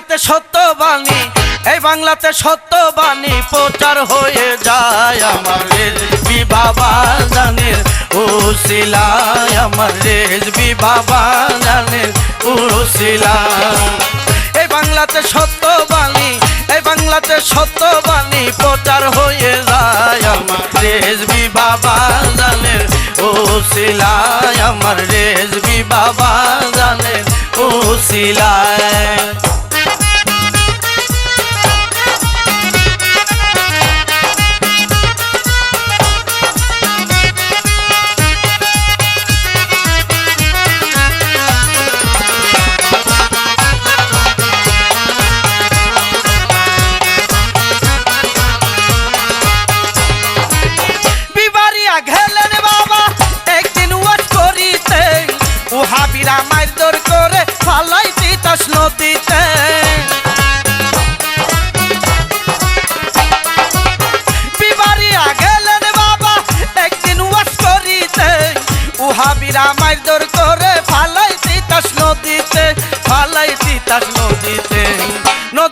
বাংলাতে সত্য বাণী, এই বাংলাতে সত্য বাণী প্রচার হয়ে যায় আমার রেজবি বাবা জানের ও শিলায় আমার রেজবি বাবা জানের ও শিলায় এই বাংলাতে সত্য বাণী, এই বাংলাতে সত্য বাণী প্রচার হয়ে যায় আমার রেজবি বাবা জানের ও শিলায় আমার রেজবি বাবা জানের ও শিলায়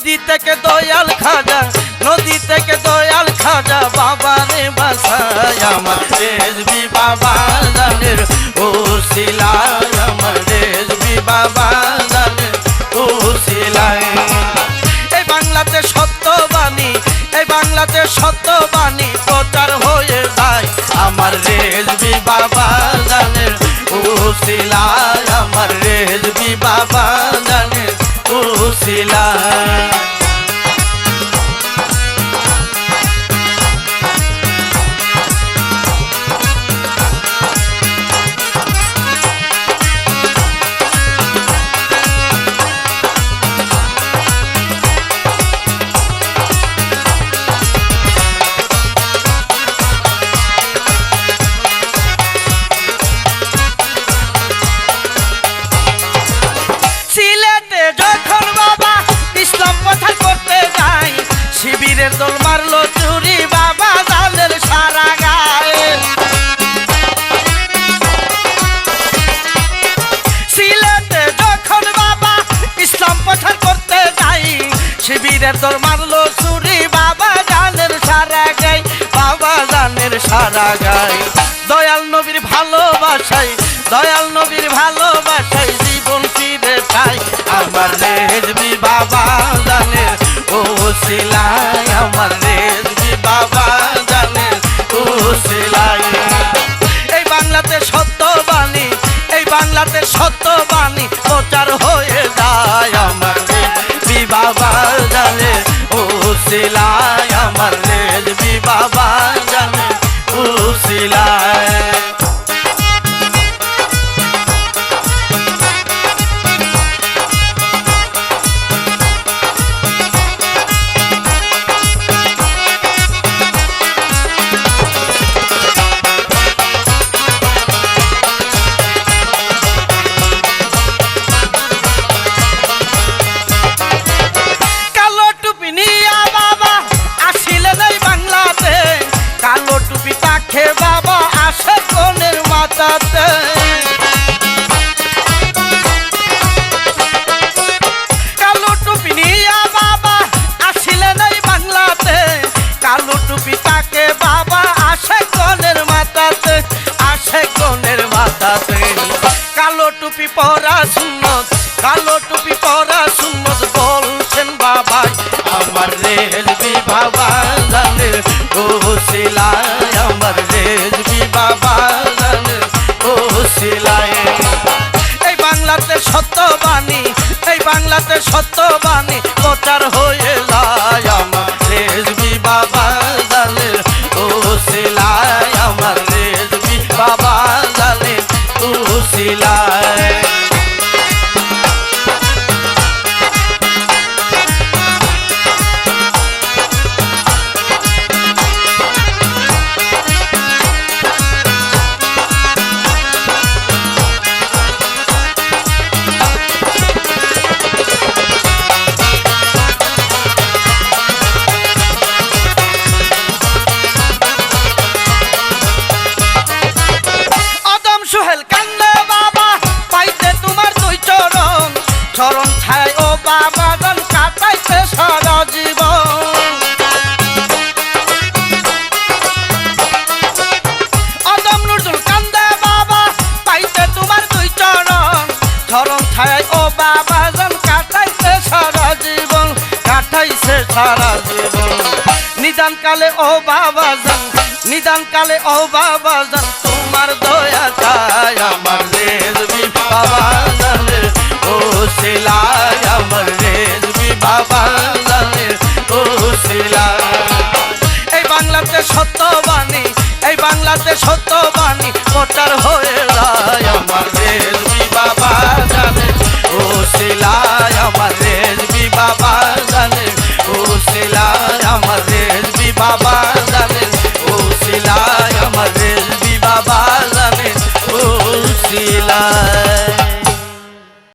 নদী থেকে দয়াল খাজা, নদী থেকে দয়াল খাজা, বাবা রে বাসায় আমার বাবা জানের, ও শিলায় আমার বাবা এই বাংলাতে সত্যবাণী, এই বাংলাতে সত্য শিবিরের তোর মারলো চুরি বাবা জানের সারা গাই, বাবা জানের সারা গাই। দয়াল নবীর ভালোবাসাই দয়াল নবীর ভালোবাসাই সিলাই আমার রেজবি বাবা বলছেন বাবা আমার রেলবি বাবা ও আমার রেলবি বাবা জানে, ও এই বাংলাতে এই বাংলাতে প্রচার হয়ে আমার রেজবি বাবা ও আমার বাবা ও ছায় ও বাবা জান, কাটাইছে সারা জীবন, কাটাইছে সারা জীবন। নিদান কালে ও বাবা জান, নিদান কালে ও বাবা জান, তোমার দয়া চাই আমার রেজবি বাবা জানের ও শিলায় আমার রেজবি বাবা জানের ও শিলায়। এই বাংলাতে সত্যবাণী, এই বাংলাতে সত্য